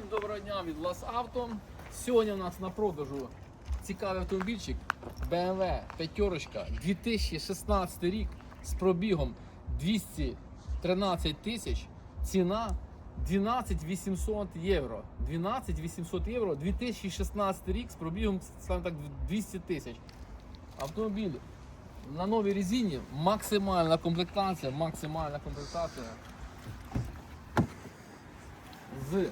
доброго дня від Лас Авто. Сьогодні у нас на продажу цікавий автомобільчик BMW п'ятерочка 2016 рік з пробігом 213 тисяч. Ціна 12 800 євро. 12 800 євро 2016 рік з пробігом скажімо так 200 тисяч. Автомобіль на новій резині максимальна комплектація, максимальна комплектація з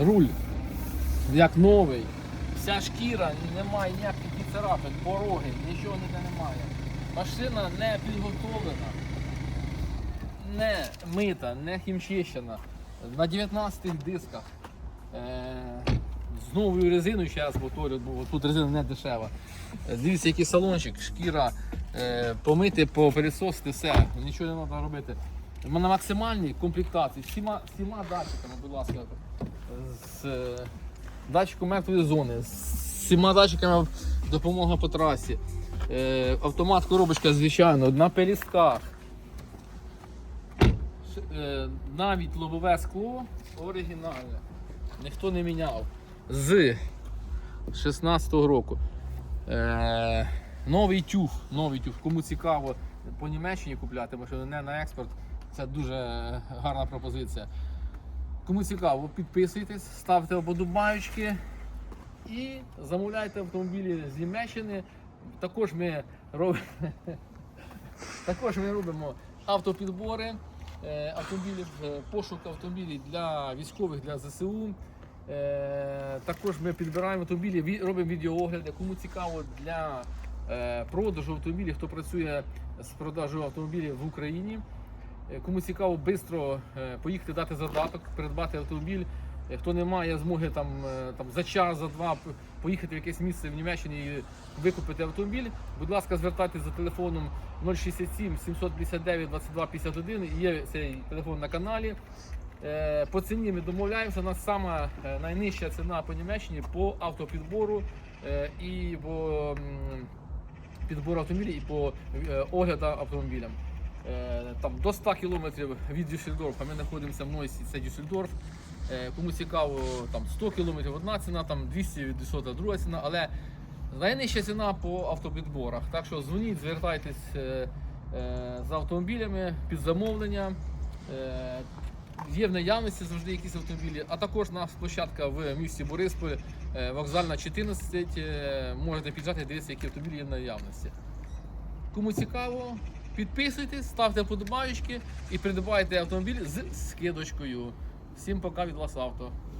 Руль як новий. Вся шкіра, немає ніяких ні царапин, пороги, нічого ніде немає. Машина не підготовлена, не мита, не хімчищена. На 19 дисках. Е, з новою резиною зараз повторю, бо тут резина не дешева. Е, Дивіться, який салончик, шкіра, е, помити, попилісосити, все, нічого не треба робити. На максимальній комплектації, всіма, всіма датчиками, будь ласка, з е, датчиком мертвої зони, з всіма датчиками допомога по трасі. Е, автомат, коробочка, звичайно, на пелісках. Е, навіть лобове скло оригінальне. Ніхто не міняв. З 16-го року. Новий тюф, новий тюф. Кому цікаво по Німеччині купляти машину, не на експорт. Це дуже гарна пропозиція. Кому цікаво, підписуйтесь, ставте ободобаючки і замовляйте автомобілі з Німеччини. Також ми робимо, також ми робимо автопідбори е, автомобілів, е, пошук автомобілів для військових, для ЗСУ. Е, Також ми підбираємо автомобілі, робимо відеоогляди. Кому цікаво для продажу автомобілів, хто працює з продажу автомобілів в Україні. Е, Кому цікаво швидко поїхати дати задаток, придбати автомобіль. Е, Хто не має змоги там, е, там за час, за два поїхати в якесь місце в Німеччині і викупити автомобіль, будь ласка, звертайтеся за телефоном 067 759 22 51. Є цей телефон на каналі. Е, По ціні ми домовляємося. У нас сама е, найнижча ціна по Німеччині по автопідбору е, і по підбору автомобілів і по е, огляду автомобілям. Е, Там до 100 кілометрів від Дюссельдорфа ми знаходимося в Нойсі, це Дюссельдорф. Е, Кому цікаво, там 100 кілометрів одна ціна, там 200 від Дюссельдорфа друга ціна, але найнижча ціна по автопідборах. Так що дзвоніть, звертайтесь е, за автомобілями під замовлення. Є в наявності завжди якісь автомобілі, а також у нас площадка в місті Борисполь, вокзальна 14. е, Можете піджати, дивитися, які автомобілі є в наявності. Кому цікаво, підписуйтесь, ставте вподобаючки і придбайте автомобіль з скидочкою. Всім пока від вас авто.